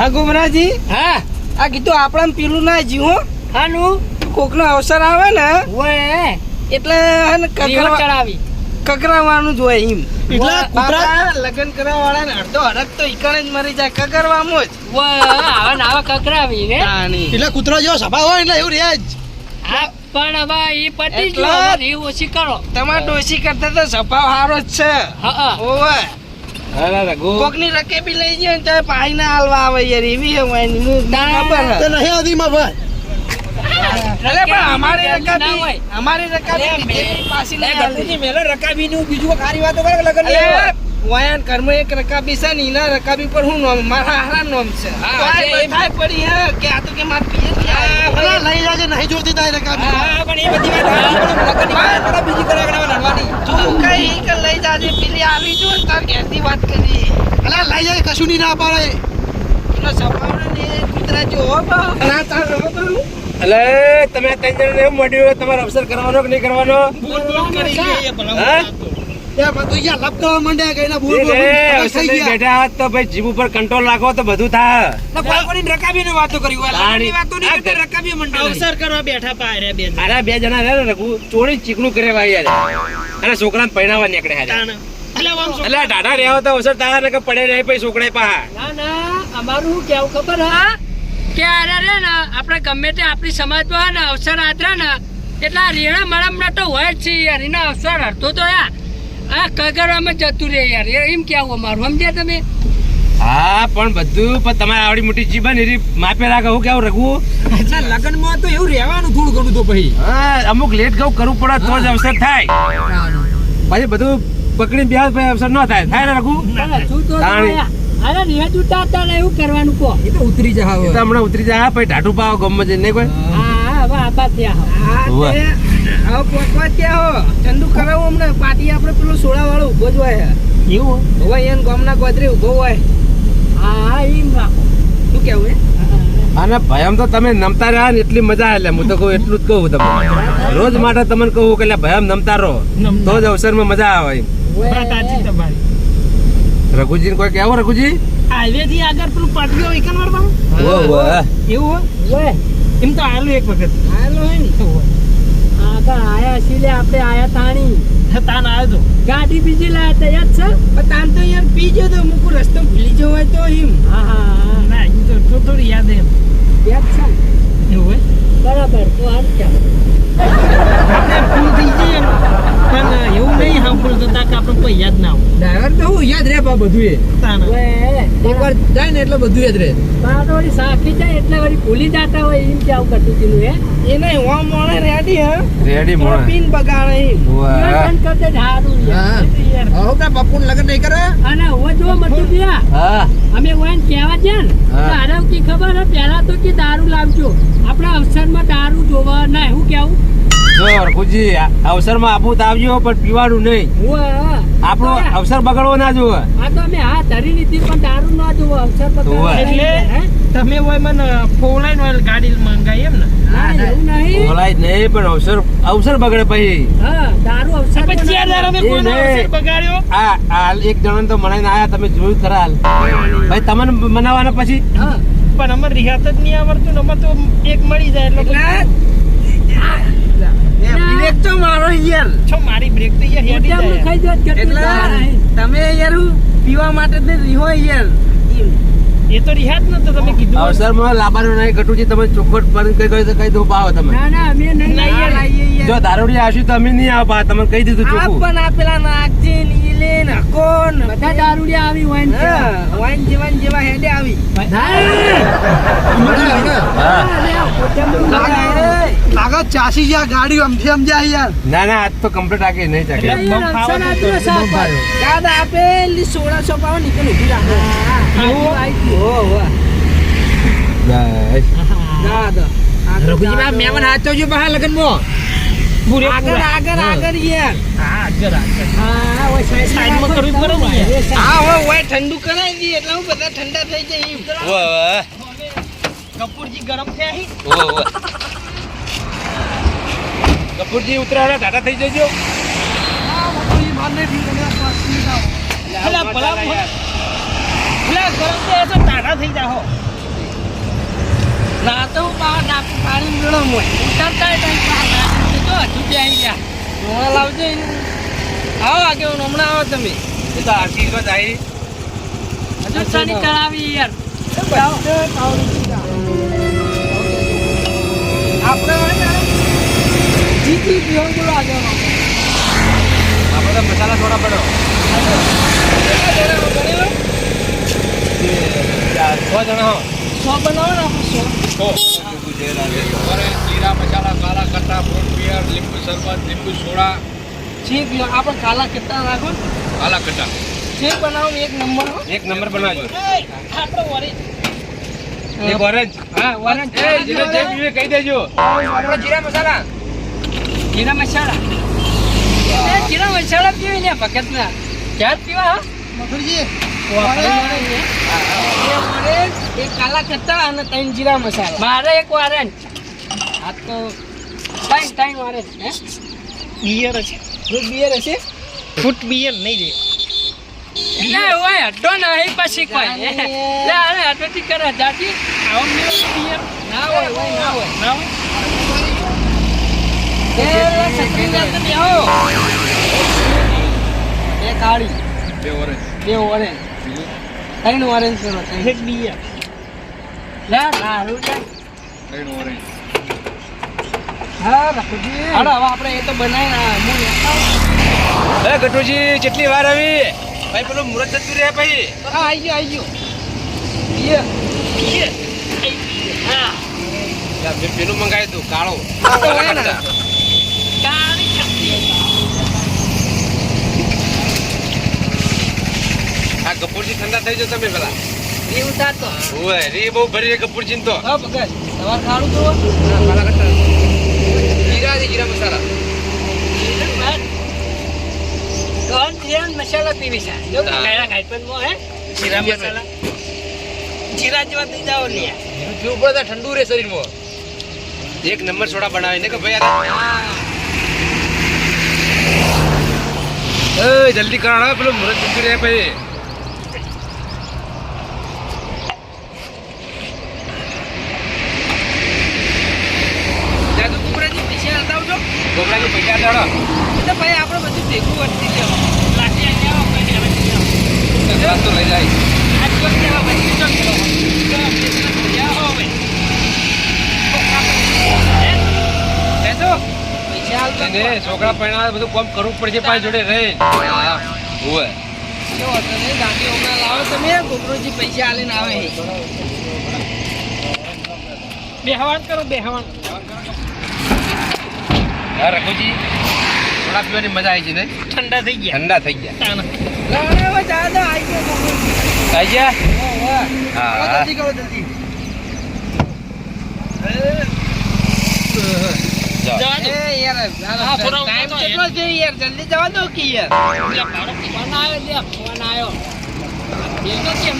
હા ગુમરાજી? હા. આ કીધું આપણા પેલું ના જીવો. હાનું? કોકનો અવસર આવે ને ઓય એટલે ને કકરા- ચડાવી. કકરાવાનું જ હોય એમ. એટલે કૂતરા લગ્ન કરવા વાળા ને અડધો હડક તો ઈકણે જ મરી જાય. કકરવામાં જ. આવા ને આવા કકરાવી ને એટલે કૂતરો જો સભા હોય એટલે એવું રહે જ. હા પણ હવે એ પતી એટલે- ગયો ઓછી કરો. તમાર ડોશી કરતા તો સ્વભાવ સારો જ છે. હા હા. ઓવે અરે રઘુ કોકની રકેબી લઈ જાય ને તો પાઈ ના હાલવા આવે યાર એવી હે ના. ખબર તે હે. નહીં ભાઈ અરે પણ અમારી ના રકાબી હોય. અમારી રકાબી લીધેલી પાછી નહીં આવતી. લગન વયાન કર્મ એક રકાબી છે ને એના રકાબી પર હું નોમ? મારા હારા નોમ છે. થાય પડી હે કે આ તો કે માર પીએ ભલા લઈ જાજે નહીં જોતી તાય રકાબી તું. કઈ કે લઈ જાજે પેલી આવી જો તાર ઘેરથી વાત કરી. ભલા લઈ જાય કશું નહીં ના પાડે. એનો સ્વભાવ ને એ જો હો બા. ના તાર હો બા. એટલે તમે ત્રણ જણ એવું મળ્યું તમારો અવસર કરવાનો કે નહીં કરવાનો? બોલ બોલ કરી ભલા હા? બેઠા હોત તો ભાઈ જીભ ઉપર કંટ્રોલ રાખો તો બધું થાય તાણી. અવસર કરવા બેઠા પા રે બે. અરે બે જણા રે રઘુ ચોરી ચીકણું કરે ભાઈ યાર. અને છોકરાને પહેરાવા નીકળે હારે. એટલે ટાટા હોય તો અવસર તારા ને પડે રહે પછી છોકરા પા. ના ના અમારું કેવું ખબર હા? કે અરે રે ને આપણે ગમે તે આપણી સમાજમાં ને અવસર આદરા ને. એટલા રીણા રેણા માળામાં તો હોય જ છે યાર એના અવસર હરતો તો યાર આ કગરામાં જતું રહે યાર. એ એમ કેવું અમારું સમજ્યા તમે? હા પણ બધું પણ તમારે આવડી મોટી જીભ ને એરી માપે રાખે. હું કેવું લગન લગ્નમાં તો એવું રહેવાનું થોડું ઘણું તો પછી. હા અમુક લેટ ગયું કરવું પડે તો જ અવસર થાય. પછી બધું પકડી બે પછી અવસર ન થાય. થાય ને તાણી. અરે રિવાજ ઉતારતા ને એવું કરવાનું કહો. એ તો ઉતરી જા એ તો હમણાં ઉતરી જાય પછી ઢાઢું પાવ ગમે નહીં કોઈ? હા હવે આબા ત્યાં ઉવ્વ. હવે પોકવા ત્યાં હો ચંદુ કરાવું હમણાં. પાટી આપણે પેલો સોડા વાળો ઊભો જ હોય. એવું હોય? એને ગામના ગોદરે ઊભો હોય. હા એમ રાખો શું કેવું અને ભયમ તો તમે નમતા રહ્યા ને એટલી મજા એટલે હું તો કહું એટલું જ કહું તમને. રોજ માટે તમને કહું કે એટલે ભયમ નમતા રહો. તો જ અવસરમાં મજા આવે તમારી. રઘુજી કોઈ કેવો રઘુજી? હાઈવે થી આગળ પેલું એકન ઓહો. એવું ઓય એમ તો આયેલું એક વખત. આયેલું હોય ને આયા છીએ આપણે આયા તાણી. તાન આવ્યો તો. ગાડી બીજી લાયા તો યાદ છે? પણ તાન તો યાર પી ગયો તો મુકુ રસ્તો ભૂલી ગયો હોય તો એમ. હા હા હા. ના એ તો થોડું થોડું યાદ એમ. યાદ છે? એવું હોય? બરાબર તો હાલ ચાલ આપણે ફૂલ થઈ જઈએ ને, પણ એવું નહીં હા ફૂલ થતા કે આપણે કોઈ યાદ ના આવે ડ્રાઈવર તો હું બધું એ એકવાર જાય ને એટલે બધું યાદ રહે. તો વળી સાખી જાય એટલે વળી ભૂલી જાતા હોય એમ કેવું કરતું હતું એ એ નહીં હું મોણે રેડી હે? રેડી મોણે પીન બગાડે એમ. ઓહો. બંધ કરી હા. હો કા બાપુ લગ્ન નહીં કરે? અને હો જો મતું ગયા. હા. અમે ઓન કહેવા ગયા ને તારે તો કી ખબર? હે પહેલા તો કે દારૂ લાવજો. આપણા અવસરમાં દારૂ જોવા ના હું કેવું જો માં આ અવસરમાં આપવું તો આવજો પણ પીવાનું નહીં. આપણો અવસર બગડવો ના જોવે. આ તો અમે હા ધરી લીધી પણ દારૂ ના જોવો અવસર એટલે તમે હોય મને ફોલાઈને હોય ગાડી મંગાઈ એમ ને? ના નહીં. બોલાય જ નહીં પણ અવસર અવસર બગડે પછી. હા દારૂ અવસર. અવસર બગાડ્યો? આ આ એક જણ તો મનાઈને આયા તમે જોયું ખરા હાલ. ભાઈ તમને મનાવાના પછી? પણ અમારે રિહાત જ નહીં આવડતું ને અમારે તો એક મળી જાય એટલે બ્રેક તો મારો યાર. છો મારી બ્રેક તો યાર હેડી જાય. ખાઈ જોત એટલે તમે યાર હું પીવા માટે જ રીહો યાર. એ તો રિહાત ન તો તમે કીધું અવસરમાં લાબાનો નહીં ઘટુજી તમે ચોખવટ બંધ કરી કહી કઈ દો પાવો તમે. ના ના અમે નહીં. જો દારૂડી આશી તો અમે નહીં આવવા તમે કહી દીધું આ ચોખ્ખું. પણ આ પેલા નાગજી ને ઈલે ને હકોન બધા દારૂડિયા આવી વાઈન વાઈન જેવા જેવા હેડે આવી. ચાસી જ્યાં ગાડી યાર. ના ના આજ તો કમ્પ્લીટ આગે નહીં ચાકે. દાદા આપેલી સોળા સોપાવા નીકળ ઊભી રાખો. એવું? હો હો. બસ. દાદા રઘુજીમાં મહેમાન હાચવજો પૂરે. આગળ આગળ આગળ ઠંડુ કરાવી દી એટલે હું બધા ઠંડા થઈ જાય કપૂરજી ગરમ છે કપૂરજી ઉતરાડા ટાટા થઈ જજો. હા ગરમ છે તો ટાટા થઈ જાઓ ના તો બહાર પાણી ગરમ હોય ઉતરતા બી આવી ગયા? હમણાં લાવજો એને. આવો આગેવાન હમણાં આવો તમે. એ તો આશીર્વાદ આવી હજુ શનિ ચડાવી યાર. આપણે જીતી પીવાનું બોલો આગેવાનો આપણે તો મસાલા થોડા પડો. છ જણા હો. સો બનાવો ને આપણે સો જીરા મસાલા કાલા કટ્ટા ફ્રૂટ બિયર લીંબુ શરબત લીંબુ સોડા. ચીક આપણે કાલા કેટલા રાખો ને? કટ્ટા. બનાવો એક નંબર એક નંબર બનાવજો. આપણે વળી એક ઓરેન્જ હા ઓરેન્જ એ જેને જે પીવે કહી દેજો. આપણે જીરા મસાલા. જીરા મસાલા? જીરા મસાલા પીવી ને ભગત ના ક્યાં પીવા હા? મથુરજી એક કાલા કટ્ટા અને ત્રણ જીરા મસાલા. મારે એક વારે આ તો ત્રણ ત્રણ વારે હે? બિયર હશે. ફ્રૂટ બિયર હશે? ફ્રૂટ બિયર નહીં રે એટલે ઓય અડ્ડો નહીં પછી કોઈ લે અરે અડોથી કરે જાતી આવો બિયર. ના હોય હોય ના હોય. ના હોય? એ આવો. કાળી. બે ઓરેન્જ બે ઓરેન્જ ત્રણ ઓરેન્જ કરો એક બિયર લે સારું છે. ત્રણ ઓરેન્જ હા રાખોજી હાલો હવે આપણે એ તો બનાવી હું. એ ગટુજી કેટલી વાર આવી? ભાઈ પેલું મુરત જતું રહે ભાઈ હા આવી ગયો આવી ગયો. બિયર બિયર હા પેલું મંગાવ્યું તું કાળો. આ તો હોય ને. કાળી છત્રી આ કપૂરજી ઠંડા થઈ જાવ તમે પેલા. એવું થાતો ઓય રી બહુ ભરી કપૂરજી તો. હા ભગત તમારે ખાડું જોવો કાલા કટ્ટા જીરા છે જીરા મસાલા. કોણ જીરા મસાલા પીવી છે. જો હા. કયા ખાઈપન મો હે. જીરા મસાલા. જીરા જેવા થઈ જાઓ લે પીવું પડે તો ઠંડુ રે શરીરમાં. એક નંબર સોડા બનાવી ને કે ભાઈ આ જલ્દી કરાવો પેલો મુરત જતું રહે ભાઈ જાદુ કુકરાજી પૈસા હટાવ છો ભાઈ આપણે બધું ભેગું વર્તી આવો. તો લઈ જાય આજ કરો. હે? બેસો. પૈસા હાલતો એને છોકરા પરણાવે બધું કામ કરવું પડશે પાછી જોડે રહે ઓય કેવો હતો ને? દાંડી હમણાં લાવો તમે ગોબરોજી પૈસા આલીને આવે છે. બેહવાન કરો બેહવાન હા રઘુજી. થોડા પીવાની મજા આવી છે ને? ઠંડા થઈ ગયા. ઠંડા થઈ ગયા. આવી. હા જલ્દી કરો જલ્દી. જાઓ. એ યાર હા, થોડો ટાઈમ ઉતરો કેટલો છે. યાર? જલ્દી જવા દો કે યાર? ફોન આવ્યો ફોન આવ્યો. કેમ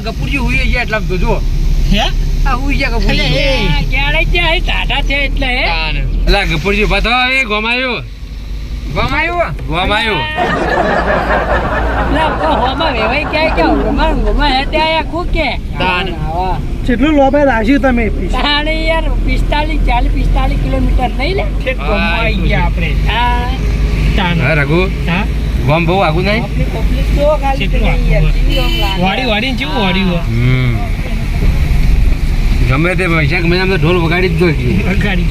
આ ગપુરજી હુઈ ગયા એટલે આમ તો જુઓ હે આ હુઈ ગયા એટલે ક્યારે ત્યાં ટાટા છે એટલે હે. એટલે ગપુરજી ઊભા થવા એ ગોમાયો ગમાયું ગોમાયો. કેટલું લોભે રાખ્યું તમે તાણે યાર પિસ્તાલીસ ચાલીસ પિસ્તાલીસ કિલોમીટર નહીં લે? આવી ગયા આપણે હા. હા રઘુ. હા. ગોમ બહુ આગું નહીં. વાડી વાડી કેવું વાડી ગમે તે વૈશાખ મહિનામાં ઢોલ વગાડી જ દો કે ગાડી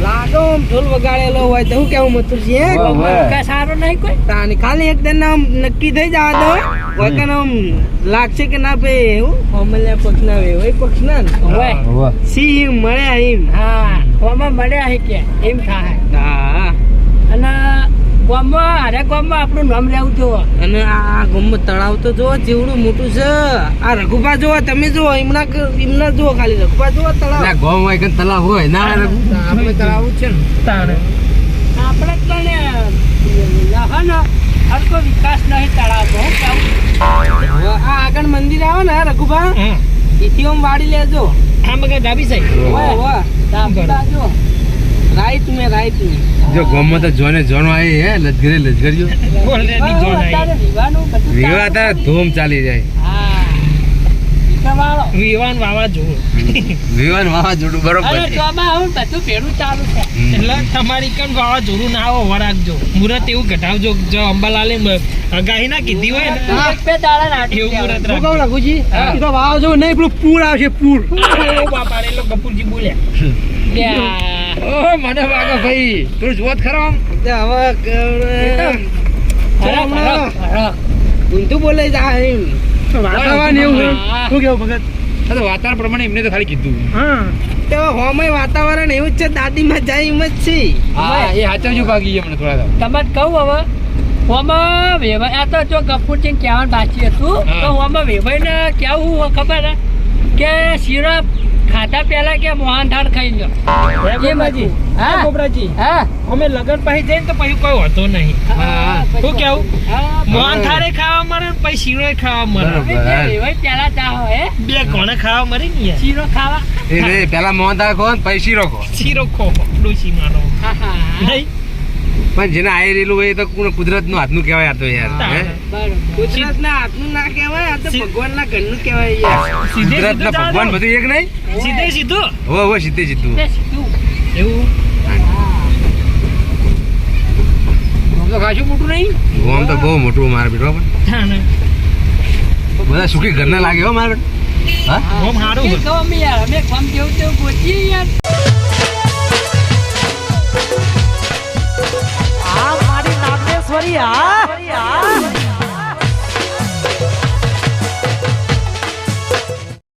લાગો ઢોલ વગાડેલો હોય તો હું કેવું વાહ, વાહ. કા સારો નહીં કોઈ? તાની ખાલી એક દિન આમ નક્કી થઈ જવા દો હોય કે આમ લાગશે કે ના પે એવું? અમલ્યા પક્ષ ના વે હોય પક્ષ ના? ને. હવે? મળ્યા એમ હા હોમાં મળ્યા હે કે એમ થાય. હા. અને ગામમાં અરે ગામમાં આપણું નામ લેવું જોવો. અને આ ગમત તળાવ તો જો જેવડું મોટું છે. આ રઘુભા જો તમે જો એમના એમના જો ખાલી. રઘુભા જો તળાવ. એટલે ગોમ હોય કે તલાવ હોય ના આપણે તળાવ છે ને. તાણે. આપણે લહન હરકો વિકાસ નહીં તળાવ આ આગળ મંદિર આવે ને રઘુભા એથી વાડી લેજો. આમ મગર ડાબી સાઈડ. વાહ, વાહ. ડાબી બાજુ. રાઈટ મે રાઈટ મે જો ગોમમાં તો જોને જોનો આવી હે લજગરે લજગરીઓ. અત્યારે જોન બધું વિવાહ તારે ધૂમ ચાલી જાય. હા. વિવાન વાવા વિવાન વાવાઝોડું બરોબર છે. ચોમાં આવું બધું ભેળું ચાલુ છે. એટલે તમારી કણ વાવા જોરું ના આવો વરાગજો મુહૂર્ત એવું ઘટાવજો જો અંબાલાલે અગાહી ના કીધી હોય ને. બે દાડા નાખી એવું મુહૂર્ત દેવાનું. રાખજો. રઘુજી તો વાવાઝોડું નહીં પેલું પૂર આવશે પૂર. ઓ બાપા એટલે કપૂરજી બોલ્યા. લ્યા. ઓહો મને વાગો ભાઈ. તું જોત ખરો આમ. ઊંધું બોલે જાય વાતાવરણ એવું શું કેવું ભગત? તો વાતાવરણ પ્રમાણે એમને તો ખાલી કીધું. હા. તો હોમય વાતાવરણ એવું જ છે દાદીમાં જાય એમ જ છે. હા એ હાચવજો ભાગી ગયા મને થોડા તો તમને કહું હવે હોમાં વેવાઈ આ તો જો ગફુરજી કહેવાનું બાકી હતું. તો હોમાં વેવાઈ ને કેવું ખબર કે શીરો ખાધા પહેલા કે મોહન થાળ ખાઈ એમ હતું. હા. ગોબરાજી હા. અમે લગન પછી જઈને તો પછી કોઈ હોતો નહીં. શું કેવું? હા, મોહન થાળે ખાવા મળે ને પછી શીરો ખાવા મળે. પેલા ચાહો હે? બે કોણે ખાવા મળે ને શીરો ખાવા. એ રે પેલા મોહનથાળ ખો ને પૈસી રોકો શીરો ખો ડોસી માનો હા, હા. નહીં? પણ જેને આઈ રહેલું હોય એ તો કુદરતનું હાથનું કહેવાય આ તો યાર કુદરત ના હાથનું ના કહેવાય આ તો ભગવાનના ઘરનું કહેવાય યાર. કુદરત ના ભગવાન બધું એક નહીં? સીધે સીધું? હો હો સીધે સીધું. એવું? આમ તો ખાસું મોટું નહીં? ગોમ તો બહુ મોટું મારે બેટો હા બધા સુખી ઘરના લાગે હો મારે બેટો હા? ઓમ હારું અમે યાર અમે ગમ જેવું તેવું ગોતીએ યાર. મારી આ